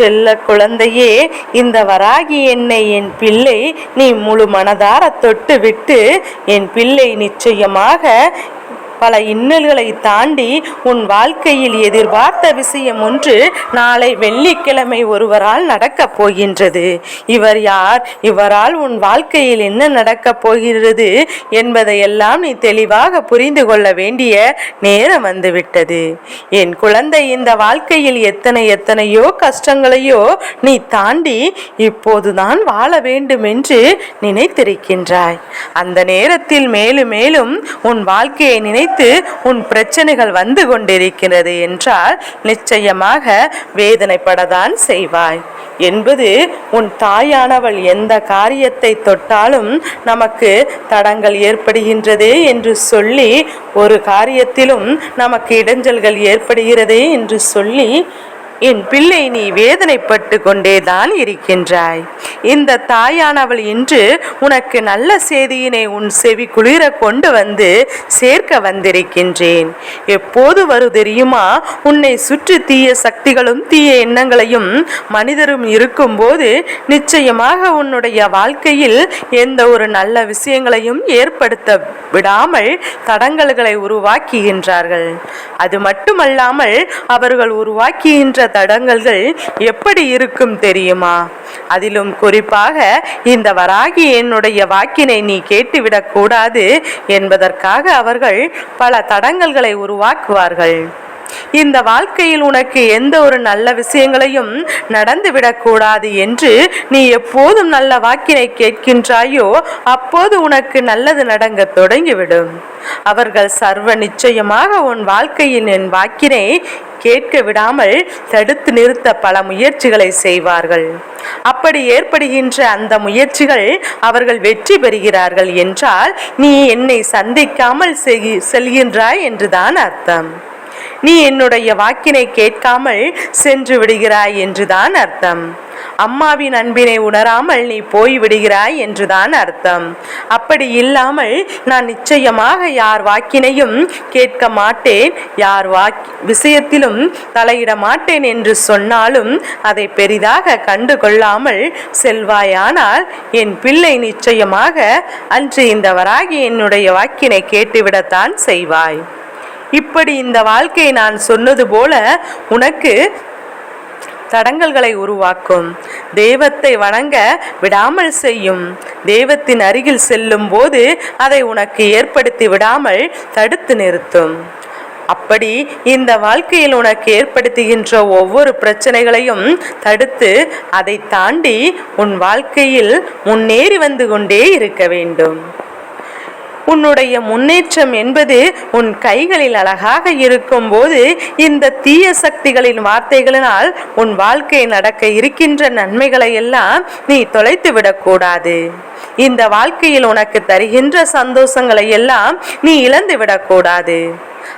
செல்ல குழந்தையே இந்த வராகி என்னை என் பிள்ளை நீ முழு மனதார தொட்டு விட்டு என் பிள்ளை நிச்சயமாக பல இன்னல்களை தாண்டி உன் வாழ்க்கையில் எதிர்பார்த்த விஷயம் ஒன்று நாளை வெள்ளிக்கிழமை ஒருவரால் நடக்கப் போகின்றது. இவர் யார்? இவரால் உன் வாழ்க்கையில் என்ன நடக்கப் போகிறது என்பதையெல்லாம் நீ தெளிவாக புரிந்து கொள்ள வேண்டிய நேரம் வந்துவிட்டது. என் குழந்தை இந்த வாழ்க்கையில் எத்தனை எத்தனையோ கஷ்டங்களையோ நீ தாண்டி இப்போதுதான் வாழ வேண்டும் என்று நினைத்திருக்கின்றாய். அந்த நேரத்தில் மேலும் மேலும் உன் வாழ்க்கையை நினைத்து உன் பிரச்சனைகள் வந்து கொண்டிருக்கிறது என்றால் நிச்சயமாக வேதனைப்படத்தான் செய்வாய். என்பது உன் தாயானவள் எந்த காரியத்தை தொட்டாலும் நமக்கு தடங்கள் ஏற்படுகின்றதே என்று சொல்லி ஒரு காரியத்திலும் நமக்கு இடைஞ்சல்கள் ஏற்படுகிறதே என்று சொல்லி என் பிள்ளை நீ வேதனைப்பட்டு கொண்டேதான் இருக்கின்றாய். இந்த தாயானவள் இன்று உனக்கு நல்ல செய்தியினை உன் செவி குளிர கொண்டு வந்து சேர்க்க வந்திருக்கின்றேன். எப்போது வரு தெரியுமா? உன்னை சுற்றி தீய சக்திகளும் தீய எண்ணங்களையும் மனிதரும் இருக்கும்போது நிச்சயமாக உன்னுடைய வாழ்க்கையில் எந்த ஒரு நல்ல விஷயங்களையும் ஏற்படுத்த விடாமல் தடங்கல்களை உருவாக்குகின்றார்கள். அது மட்டுமல்லாமல் அவர்கள் உருவாக்குகின்ற தடங்கல்கள் எப்படி இருக்கும் தெரியுமா? அதிலும் குறிப்பாக இந்த வராகி என்னுடைய வாக்கினை நீ கேட்டுவிடக் கூடாது என்பதற்காக அவர்கள் பல தடங்கல்களை உருவாக்குவார்கள். இந்த வாழ்க்கையில் உனக்கு எந்த ஒரு நல்ல விஷயங்களையும் நடந்துவிடக்கூடாது என்று நீ எப்போதும் நல்ல வாக்கினை கேட்கின்றாயோ அப்போது உனக்கு நல்லது நடங்க தொடங்கிவிடும். அவர்கள் சர்வ நிச்சயமாக உன் வாழ்க்கையில் என் வாக்கினை கேட்க விடாமல் தடுத்து நிறுத்த பல முயற்சிகளை செய்வார்கள். அப்படி ஏற்படுகின்ற அந்த முயற்சிகள் அவர்கள் வெற்றி பெறுகிறார்கள் என்றால் நீ என்னை சந்திக்காமல் செல்கின்றாய் என்றுதான் அர்த்தம். நீ என்னுடைய வாக்கினை கேட்காமல் சென்று விடுகிறாய் என்றுதான் அர்த்தம். அம்மாவின் அன்பினை உணராமல் நீ போய் விடுகிறாய் என்றுதான் அர்த்தம். அப்படி இல்லாமல் நான் நிச்சயமாக யார் வாக்கினையும் கேட்க மாட்டேன் யார் வாக் விஷயத்திலும் தலையிட மாட்டேன் என்று சொன்னாலும் அதை பெரிதாக கண்டு கொள்ளாமல் செல்வாயானால் என் பிள்ளை நிச்சயமாக அன்று இந்த வராகி என்னுடைய வாக்கினை கேட்டுவிடத்தான் செய்வாய். இப்படி இந்த வாழ்க்கையை நான் சொன்னது போல உனக்கு தடங்கல்களை உருவாக்கும். தெய்வத்தை வணங்க விடாமல் செய்யும். தெய்வத்தின் அருகில் செல்லும் போது அதை உனக்கு ஏற்படுத்தி விடாமல் தடுத்து நிறுத்தும். அப்படி இந்த வாழ்க்கையில் உனக்கு ஏற்படுத்துகின்ற ஒவ்வொரு பிரச்சனைகளையும் தடுத்து அதை தாண்டி உன் வாழ்க்கையில் முன்னேறி வந்து கொண்டே இருக்க வேண்டும். உன்னுடைய முன்னேற்றம் என்பது உன் கைகளில் அழகாக இருக்கும்போது இந்த தீய சக்திகளின் வார்த்தைகளினால் உன் வாழ்க்கை நடக்க இருக்கின்ற நன்மைகளை எல்லாம் நீ தொலைத்து விடக்கூடாது. இந்த வாழ்க்கையில் உனக்கு தருகின்ற சந்தோஷங்களை எல்லாம் நீ இழந்து விடக்கூடாது.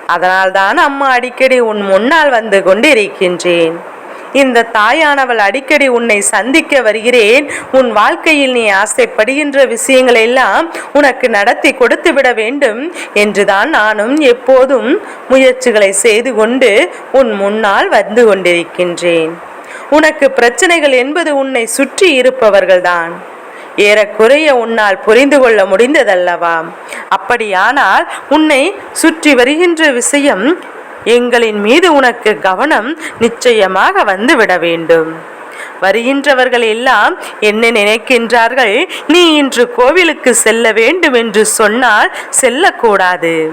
அதனால்தான் அம்மா அடிக்கடி உன் முன்னால் வந்து கொண்டிருக்கின்றேன். இந்த தாயானவள் அடிக்கடி உன்னை சந்திக்க வருகிறேன். உன் வாழ்க்கையில் நீ ஆசைப்படுகின்ற விஷயங்களை எல்லாம் உனக்கு நடத்தி கொடுத்து விட வேண்டும் என்றுதான் நானும் எப்போதும் முயற்சிகளை செய்து கொண்டு உன் முன்னால் வந்து கொண்டிருக்கின்றேன். உனக்கு பிரச்சனைகள் என்பது உன்னை சுற்றி இருப்பவர்கள்தான். ஏறக்குறைய உன்னால் புரிந்து கொள்ள முடிந்ததல்லவா? அப்படியானால் உன்னை சுற்றி வருகின்ற விஷயம் எங்களின் மீது உனக்கு கவனம் நிச்சயமாக வந்துவிட வேண்டும். வருகின்றவர்கள் எல்லாம் என்ன நினைக்கின்றார்கள்? நீ இன்று கோவிலுக்கு செல்ல வேண்டும் என்று சொன்னால் செல்லக்கூடாது.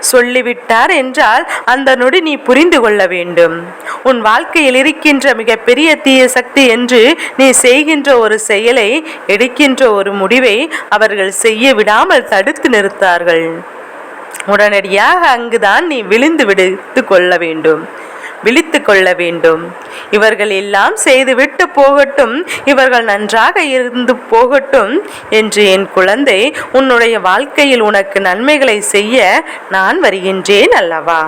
சொல்லிவிட்டார் என்றால் அந்த நொடி நீ புரிந்து கொள்ள வேண்டும். உன் வாழ்க்கையில் இருக்கின்ற மிகப்பெரிய தீய சக்தி என்று நீ செய்கின்ற ஒரு செயலை எடுக்கின்ற ஒரு முடிவை அவர்கள் செய்ய விடாமல் தடுத்து நிறுத்தார்கள். உடனடியாக அங்குதான் நீ விழுந்து விடுத்து கொள்ள வேண்டும். விழித்து கொள்ள வேண்டும். இவர்கள் எல்லாம் செய்துவிட்டு போகட்டும். இவர்கள் நன்றாக இருந்து போகட்டும் என்று என் குழந்தை உன்னுடைய வாழ்க்கையில் உனக்கு நன்மைகளை செய்ய நான் வருகின்றேன் அல்லவா?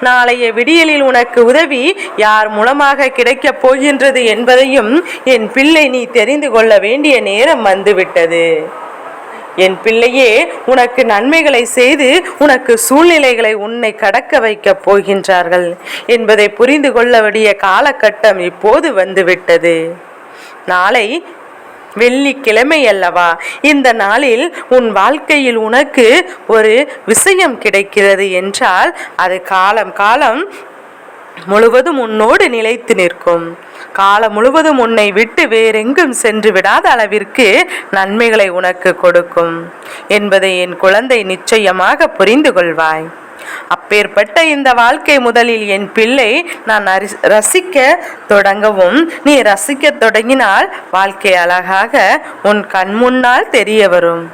நாளைய விடியலில் உனக்கு உதவி யார் மூலமாக கிடைக்கப் போகின்றது என்பதையும் என் பிள்ளை நீ தெரிந்து கொள்ள வேண்டிய நேரம் வந்துவிட்டது. என் பிள்ளையே உனக்கு நன்மைகளை செய்து உனக்கு சூழ்நிலைகளை உன்னை கடக்க வைக்கப் போகின்றார்கள் என்பதை புரிந்து கொள்ள வேண்டிய காலகட்டம் இப்போது வந்துவிட்டது. நாளை வெள்ளிக்கிழமை அல்லவா? இந்த நாளில் உன் வாழ்க்கையில் உனக்கு ஒரு விஷயம் கிடைக்கிறது என்றால் அது காலம் காலம் முழுவதும் உன்னோடு நிலைத்து நிற்கும். காலம் முழுவதும் உன்னை விட்டு வேறெங்கும் சென்று விடாத அளவிற்கு நன்மைகளை உனக்கு கொடுக்கும் என்பதை என் குழந்தை நிச்சயமாக புரிந்து கொள்வாய். அப்பேற்பட்ட இந்த வாழ்க்கை முதலில் என் பிள்ளை நான் ரசிக்க தொடங்கவும் நீ ரசிக்க தொடங்கினால் வாழ்க்கை அழகாக உன் கண் முன்னால் தெரிய வரும்.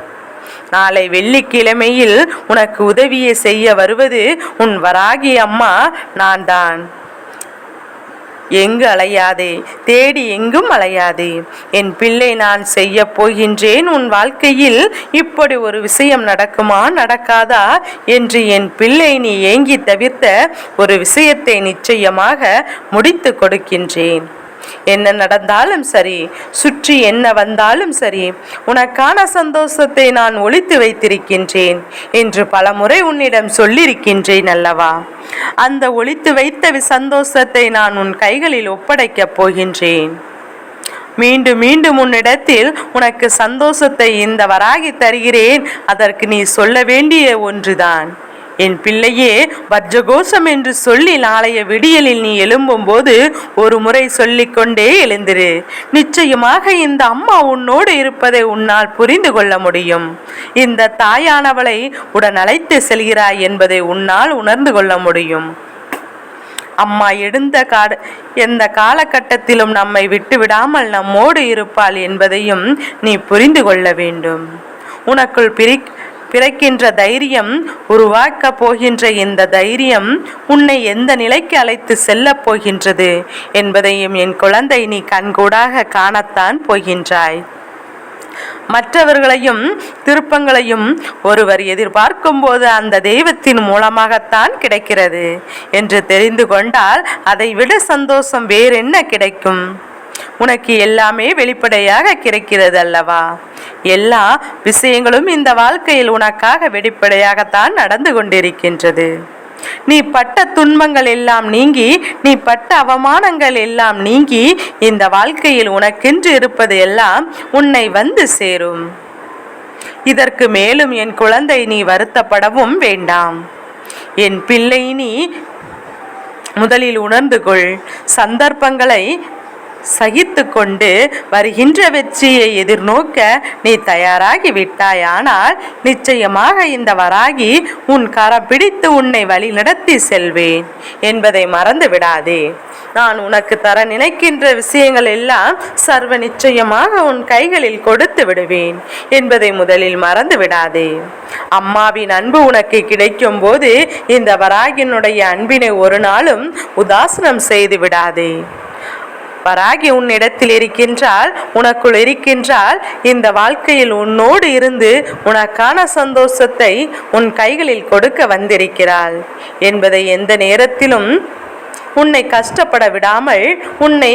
நாளை வெள்ளிக்கிழமையில் உனக்கு உதவியை செய்ய வருவது உன் வராகி அம்மா நான் தான் எங்கு அலையாதே? தேடி எங்கும் அலையாதே? என் பிள்ளை நான் செய்ய போகின்றேன். உன் வாழ்க்கையில் இப்படி ஒரு விஷயம் நடக்குமா? நடக்காதா? என்று என் பிள்ளை நீ ஏங்கி தவிர்த்த ஒரு விஷயத்தை நிச்சயமாக முடித்து கொடுக்கின்றேன். என்ன நடந்தாலும் சரி சுற்றி என்ன வந்தாலும் சரி உனக்கான சந்தோஷத்தை நான் ஒழித்து வைத்திருக்கின்றேன் என்று பலமுறை உன்னிடம் சொல்லியிருக்கின்றேன் அல்லவா? அந்த ஒழித்து வைத்த சந்தோஷத்தை நான் உன் கைகளில் ஒப்படைக்கப் போகின்றேன். மீண்டும் மீண்டும் உன்னிடத்தில் உனக்கு சந்தோஷத்தை இந்த வராகி தருகிறேன். அதற்கு நீ சொல்ல வேண்டிய ஒன்றுதான். என் பிள்ளையே வஜ்ரகோஷம் என்று சொல்லி நாளைய விடியலில் நீ எழும்பும்போது ஒரு முறை சொல்லிக்கொண்டே எழுந்திரு. நிச்சயமாக இந்த அம்மா உன்னோடு இருப்பதை உன்னால் புரிந்து கொள்ள முடியும். இந்த தாயானவளை உடன் அழைத்து செல்கிறாய் என்பதை உன்னால் உணர்ந்து கொள்ள முடியும். அம்மா எழுந்த காட எந்த காலகட்டத்திலும் நம்மை விட்டு விடாமல் நம்மோடு இருப்பாள் என்பதையும் நீ புரிந்து கொள்ள வேண்டும். உனக்குள் பிரி பிறக்கின்ற தைரியம் உருவாக்க போகின்ற இந்த தைரியம் உன்னை எந்த நிலைக்கு அழைத்து செல்லப் போகின்றது என்பதையும் என் குழந்தை நீ கண்கூடாக காணத்தான் போகின்றாய். மற்றவர்களையும் திருப்பங்களையும் ஒருவர் எதிர்பார்க்கும் போது அந்த தெய்வத்தின் மூலமாகத்தான் கிடைக்கிறது. என்று தெரிந்து கொண்டால் அதை விட சந்தோஷம் வேறென்ன கிடைக்கும்? உனக்கு எல்லாமே வெளிப்படையாக கிடைக்கிறது அல்லவா எல்லா விஷயங்களும் இந்த வாழ்க்கையில் உனக்காக வெளிப்படையாகத்தான் நடந்து கொண்டிருக்கின்றது. நீ பட்ட துன்பங்கள் எல்லாம் நீங்கி நீ பட்ட அவமானங்கள் எல்லாம் நீங்கி இந்த வாழ்க்கையில் உனக்கென்று இருப்பது எல்லாம் உன்னை வந்து சேரும். இதற்கு மேலும் என் குழந்தை நீ வருத்தப்படவும் வேண்டாம். என் பிள்ளை நீ முதலில் உணர்ந்து கொள். சந்தர்ப்பங்களை சகித்து கொண்டு வருகின்ற வெற்றியை எதிர்நோக்க நீ தயாராகி விட்டாயானால் நிச்சயமாக இந்த வராகி உன் கரம் பிடித்து உன்னை வழிநடத்தி செல்வேன் என்பதை மறந்து விடாதே. நான் உனக்கு தர நினைக்கின்ற விஷயங்கள் எல்லாம் சர்வ நிச்சயமாக உன் கைகளில் கொடுத்து விடுவேன் என்பதை முதலில் மறந்து விடாதே. அம்மாவின் அன்பு உனக்கு கிடைக்கும் போது இந்த வராகினுடைய அன்பினை ஒரு நாளும் உதாசனம் செய்து விடாதே. வராகி உன்னிடத்தில் இருக்கின்றால் உனக்குள் இருக்கின்றால் இந்த வாழ்க்கையில் உன்னோடு இருந்து உனக்கான சந்தோஷத்தை உன் கைகளில் கொடுக்க வந்திருக்கிறாள். என்பதை எந்த நேரத்திலும் உன்னை கஷ்டப்பட விடாமல் உன்னை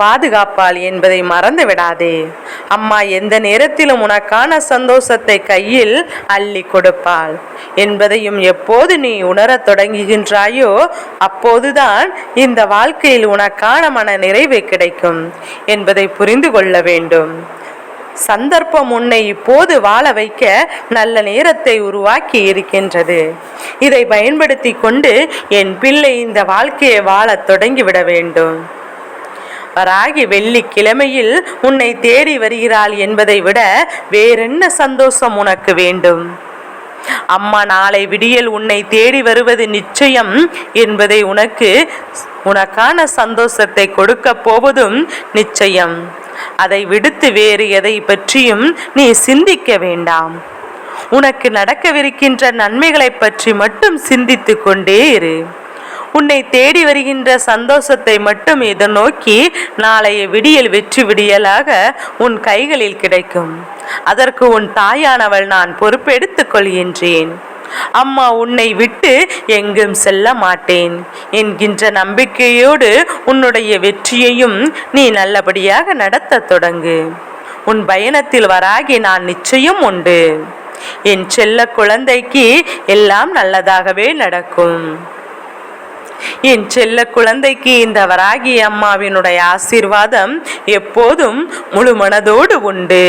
பாதுகாப்பாள் என்பதை மறந்து விடாதே அம்மா எந்த நேரத்திலும் உனக்கான சந்தோஷத்தை கையில் அள்ளி கொடுப்பாள். என்பதையும் எப்போது நீ உணரத் தொடங்குகின்றாயோ அப்போதுதான் இந்த வாழ்க்கையில் உனக்கான மன நிறைவு கிடைக்கும் என்பதை புரிந்து கொள்ள வேண்டும். சந்தர்ப்பம் உன்னை இப்போது வாழ வைக்க நல்ல நேரத்தை உருவாக்கி இருக்கின்றது. இதை பயன்படுத்தி கொண்டு என் பிள்ளை இந்த வாழ்க்கையை வாழத் தொடங்கிவிட வேண்டும். வராகி வெள்ளிக்கிழமையில் உன்னை தேடி வருகிறாள் என்பதை விட வேறென்ன சந்தோஷம் உனக்கு வேண்டும்? அம்மா நாளை விடியல் உன்னை தேடி வருவது நிச்சயம் என்பதை உனக்கு உனக்கான சந்தோஷத்தை கொடுக்க போவதும் நிச்சயம். அதை விடுத்து வேறு எதை பற்றியும் நீ சிந்திக்க வேண்டாம். உனக்கு நடக்கவிருக்கின்ற நன்மைகளை பற்றி மட்டும் சிந்தித்து கொண்டே இரு. உன்னை தேடி வருகின்ற சந்தோஷத்தை மட்டும் எதிர்நோக்கி நாளைய விடியல் வெற்றி விடியலாக உன் கைகளில் கிடைக்கும். அதற்கு உன் தாயானவள் நான் பொறுப்பெடுத்துக் கொள்கின்றேன். அம்மா உன்னை விட்டு எங்கும் செல்ல மாட்டேன். என்கின்ற நம்பிக்கையோடு உன்னுடைய வெற்றியையும் நீ நல்லபடியாக நடத்தத் தொடங்கு. உன் பயணத்தில் வராகி நான் நிச்சயம் உண்டு. என் செல்ல குழந்தைக்கு எல்லாம் நல்லதாகவே நடக்கும். என் செல்ல குழந்தைக்கு இந்த வராகி அம்மாவினுடைய ஆசீர்வாதம் எப்போதும் முழு மனதோடு உண்டு.